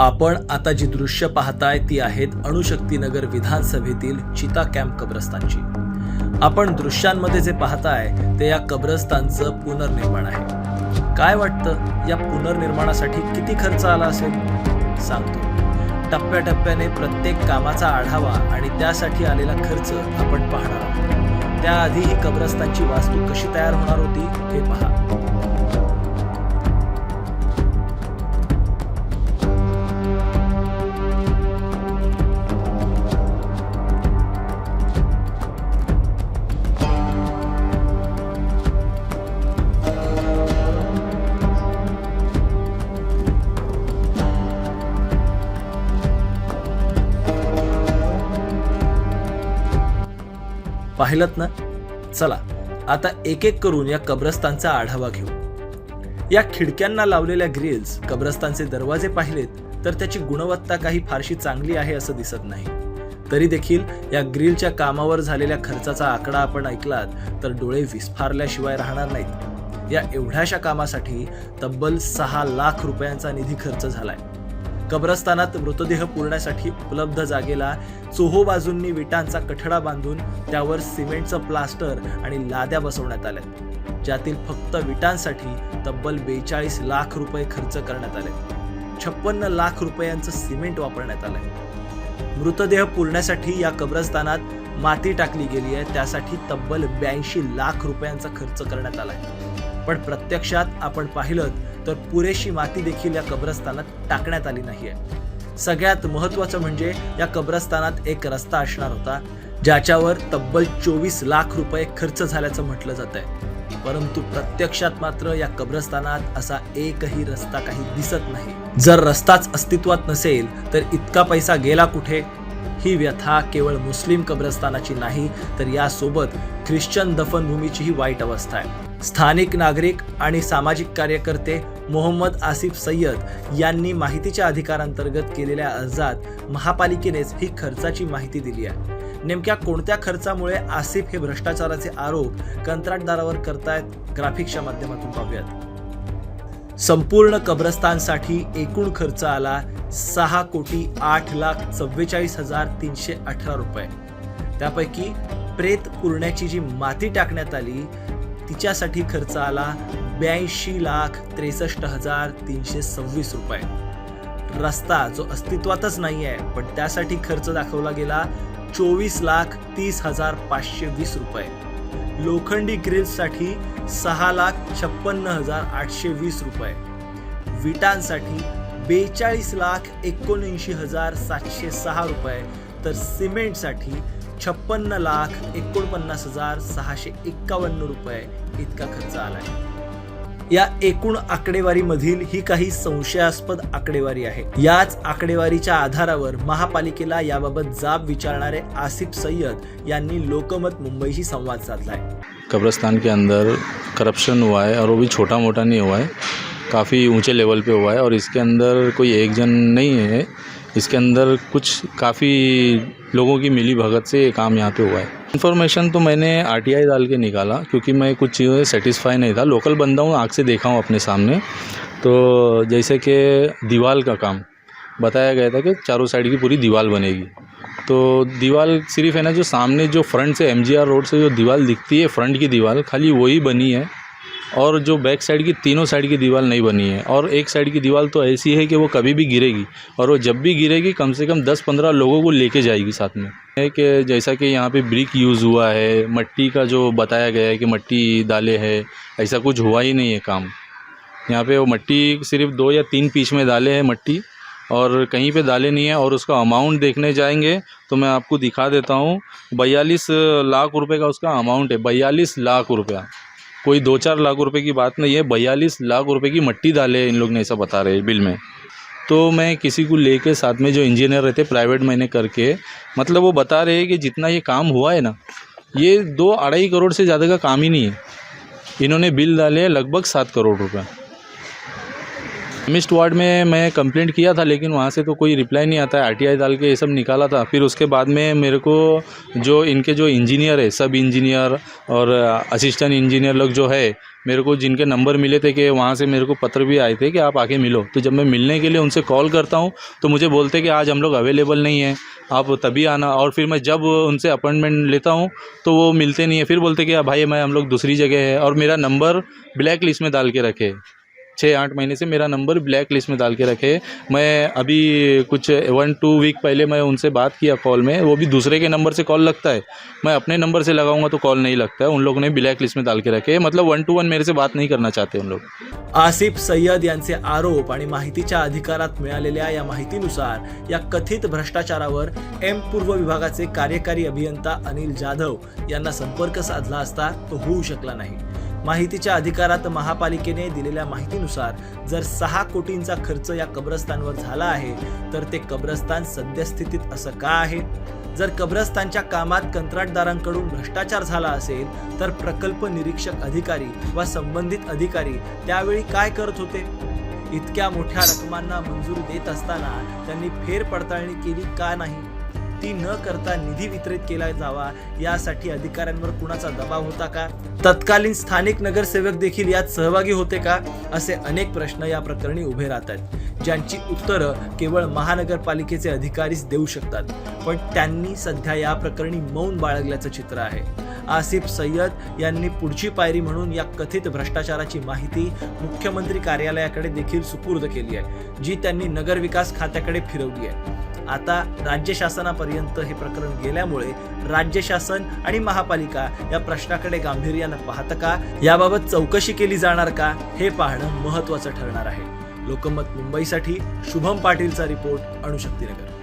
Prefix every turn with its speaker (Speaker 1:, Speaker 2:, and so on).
Speaker 1: आपण आता जी दृश्य पाहताय ती आहेत अणुशक्तीनगर विधानसभेतील चिता कॅम्प कब्रस्तानची. आपण दृश्यांमध्ये जे पाहताय ते या कब्रस्तानचं पुनर्निर्माण आहे. काय वाटतं? या पुनर्निर्माणासाठी किती खर्च आला असेल? सांगतो. टप्प्याटप्प्याने प्रत्येक कामाचा आढावा आणि त्यासाठी आलेला खर्च आपण पाहणार आहोत. त्याआधी ही कब्रस्तानची वास्तू कशी तयार होणार होती हे पहा. पाहिलं ना? चला आता एक एक करून या कब्रस्तानचा आढावा घेऊ. या खिडक्यांना लावलेल्या ग्रिल्स कब्रस्तानचे दरवाजे पाहिलेत तर त्याची गुणवत्ता काही फारशी चांगली आहे असं दिसत नाही. तरी देखील या ग्रिलच्या कामावर झालेल्या खर्चाचा आकडा आपण ऐकलात तर डोळे विस्फारल्याशिवाय राहणार नाहीत. या एवढ्याशा कामासाठी तब्बल सहा लाख रुपयांचा निधी खर्च झालाय. कब्रस्तानात मृतदेह पुरण्यासाठी उपलब्ध जागेला चोहो बाजूंनी विटांचा कठडा बांधून त्यावर सिमेंटचं प्लास्टर आणि लाद्या बसवण्यात आल्या. ज्यातील फक्त विटांसाठी तब्बल बेचाळीस लाख रुपये खर्च करण्यात आले. छप्पन्न लाख रुपयांचं सिमेंट वापरण्यात आलंय. मृतदेह पुरण्यासाठी या कब्रस्तानात माती टाकली गेली आहे. त्यासाठी तब्बल ब्याऐंशी लाख रुपयांचा खर्च करण्यात आलाय. पण प्रत्यक्षात आपण पाहिलं तर पुरेशी माती देखील या कब्रस्तानात टाकण्यात आली नाहीये. सगळ्यात महत्वाचं म्हणजे या कब्रस्तानात एक रस्ता असणार होता ज्याच्यावर तब्बल चोवीस लाख रुपये खर्च झाल्याचं म्हटलं जात आहे परंतु प्रत्यक्षात मात्र या कब्रस्तानात असा एकही रस्ता काही दिसत नाही. जर रस्ताच अस्तित्वात नसेल तर इतका पैसा गेला कुठे? ही व्यथा केवळ मुस्लिम कब्रस्तानाची नाही तर यासोबत ख्रिश्चन दफनभूमीचीही वाईट अवस्था आहे. स्थानिक नागरिक आणि सामाजिक कार्यकर्ते मोहम्मद आसिफ सय्यद यांनी माहितीच्या अधिकारांतर्गत केलेल्या अर्जात महापालिकेनेच ही खर्चाची माहिती दिली आहे. नेमक्या कोणत्या खर्चामुळे आसिफ हे भ्रष्टाचाराचे आरोप कंत्राटदारावर करतायत ग्राफिक्सच्या माध्यमातून पाहूयात. संपूर्ण कब्रस्तानसाठी एकूण खर्च आला सहा कोटी आठ लाख चव्वेचाळीस हजार तीनशे अठरा रुपये. त्यापैकी प्रेत पुरण्याची जी माती टाकण्यात आली तिच्यासाठी खर्च आला ब्याऐंशी लाख त्रेसष्ट हजार तीनशे सव्वीस रुपये. रस्ता जो अस्तित्वातच नाही आहे पण त्यासाठी खर्च दाखवला गेला चोवीस लाख तीस हजार पाचशे वीस रुपये. लोखंडी ग्रिल्ससाठी सहा लाख छप्पन्न हजार आठशे वीस रुपये. विटांसाठी बेचाळीस लाख एकोणऐंशी हजार सातशे सहा रुपये. तर सिमेंटसाठी छप्पन्न लाख एकोणपन्नास हजार सहाशे एक्कावन्न रुपये इतका खर्च आला आहे या एकूण आकडेवारीमधील ही काही संशयास्पद आकडेवारी आहे. याच आकडेवारीच्या आधारावर महापालिकेला याबाबत जाब विचारणारे आसिफ सय्यद यांनी लोकमत मुंबईशी संवाद साधलाय.
Speaker 2: कब्रस्तान के अंदर करप्शन हुआ है और वो भी छोटा मोटा नहीं हुआ है। काफ़ी ऊंचे लेवल पे हुआ है और इसके अंदर कोई एक जन नहीं है। इसके अंदर कुछ काफ़ी लोगों की मिली भगत से ये काम यहाँ पे हुआ है। इन्फॉर्मेशन तो मैंने आरटीआई डाल के निकाला, क्योंकि मैं कुछ चीज़ों से सेटिस्फाई नहीं था। लोकल बंदा हूँ, आँख से देखा हूँ अपने सामने। तो जैसे कि दीवाल का काम, बताया गया था कि चारों साइड की पूरी दीवार बनेगी। तो दीवार सिर्फ़ है ना, जो सामने जो फ्रंट से एमजीआर रोड से जो दीवार दिखती है फ्रंट की दीवार खाली वही बनी है। और जो बैक साइड की तीनों साइड की दीवार नहीं बनी है। और एक साइड की दीवार तो ऐसी है कि वो कभी भी गिरेगी और वो जब भी गिरेगी, कम से कम 10-15 लोगों को लेके जाएगी साथ में। है कि जैसा कि यहाँ पे ब्रिक यूज़ हुआ है, मट्टी का जो बताया गया है कि मट्टी डाले है, ऐसा कुछ हुआ ही नहीं है काम। यहाँ पे वो मट्टी सिर्फ़ दो या तीन पीस में डाले हैं मट्टी और कहीं पे डाले नहीं है और उसका अमाउंट देखने जाएँगे तो मैं आपको दिखा देता हूँ। बयालीस लाख रुपए का उसका अमाउंट है, बयालीस लाख रुपया। कोई दो चार लाख रुपए की बात नहीं है, बयालीस लाख रुपए की मट्टी डाले इन लोग ने ऐसा बता रहे बिल में। तो मैं किसी को लेके साथ में जो इंजीनियर रहते प्राइवेट मैंने करके मतलब वो बता रहे हैं कि जितना ये काम हुआ है ना, ये दो अढ़ाई करोड़ से ज़्यादा का काम ही नहीं है। इन्होंने बिल डाले लगभग सात करोड़ रुपए। मिस्ट वार्ड में मैं कंप्लेंट किया था लेकिन वहाँ से तो कोई रिप्लाई नहीं आता है आरटीआई डाल के ये सब निकाला था। फिर उसके बाद में मेरे को जो इनके जो इंजीनियर है सब इंजीनियर और असिस्टेंट इंजीनियर लोग जो है मेरे को जिनके नंबर मिले थे कि वहाँ से मेरे को पत्र भी आए थे कि आप आके मिलो। तो जब मैं मिलने के लिए उनसे कॉल करता हूँ तो मुझे बोलते कि आज हम लोग अवेलेबल नहीं हैं आप तभी आना। और फिर मैं जब उनसे अपॉइंटमेंट लेता हूँ तो वो मिलते नहीं है। फिर बोलते कि "आ, भाई मैं हम लोग दूसरी जगह है। और मेरा नंबर ब्लैक लिस्ट में डाल के रखे। छः आठ महीने से मेरा नंबर ब्लैक लिस्ट में डाल के रखे मैं अभी कुछ वन टू वीक पहले मैं उनसे बात किया कॉल में वो भी दूसरे के नंबर से कॉल लगता है। मैं अपने नंबर से लगाऊंगा तो कॉल नहीं लगता है। उन लोगों ने ब्लैक लिस्ट में डाल के रखे मतलब वन टू वन मेरे से बात नहीं करना चाहते उन लोग।
Speaker 1: आसिफ सय्यद यांचे आरोप आणि माहितीच्या अधिकारात मिळालेल्या या माहितीनुसार या कथित भ्रष्टाचारावर एम पूर्व विभागाचे कार्यकारी अभियंता अनिल जाधव यांना संपर्क साधला असता तो होऊ शकला नाही. माहितीच्या अधिकारात महापालिकेने दिलेल्या माहितीनुसार जर सहा कोटींचा खर्च या कब्रस्तानवर झाला आहे तर ते कब्रस्तान सद्यस्थितीत असं का आहे? जर कब्रस्तानच्या कामात कंत्राटदारांकडून भ्रष्टाचार झाला असेल तर प्रकल्प निरीक्षक अधिकारी वा संबंधित अधिकारी त्यावेळी काय करत होते? इतक्या मोठ्या रकमांना मंजुरी देत असताना त्यांनी फेरपडताळणी केली का नाही? ती न करता निधी वितरित केला जावा यासाठी अधिकाऱ्यांवर कुणाचा दबाव होता का? तत्कालीन स्थानिक नगरसेवक देखील यात सहभागी होते का? असे अनेक प्रश्न या प्रकरणी उभे राहतात ज्यांची उत्तरं केवळ महानगरपालिकेचे अधिकारीच देऊ शकतात. पण त्यांनी सध्या या प्रकरणी मौन बाळगल्याचं चित्र आहे. आसिफ सय्यद यांनी पुढची पायरी म्हणून या कथित भ्रष्टाचाराची माहिती मुख्यमंत्री कार्यालयाकडे देखील सुपूर्द केली आहे जी त्यांनी नगरविकास खात्याकडे फिरवली आहे. आता राज्य शासनापर्यंत हे प्रकरण गेल्यामुळे राज्य शासन आणि महापालिका या प्रश्नाकडे गांभीर्यानं पाहतं का? याबाबत चौकशी केली जाणार का? हे पाहणं महत्वाचं ठरणार आहे. लोकमत मुंबईसाठी शुभम पाटीलचा रिपोर्ट अणुशक्तीनगर.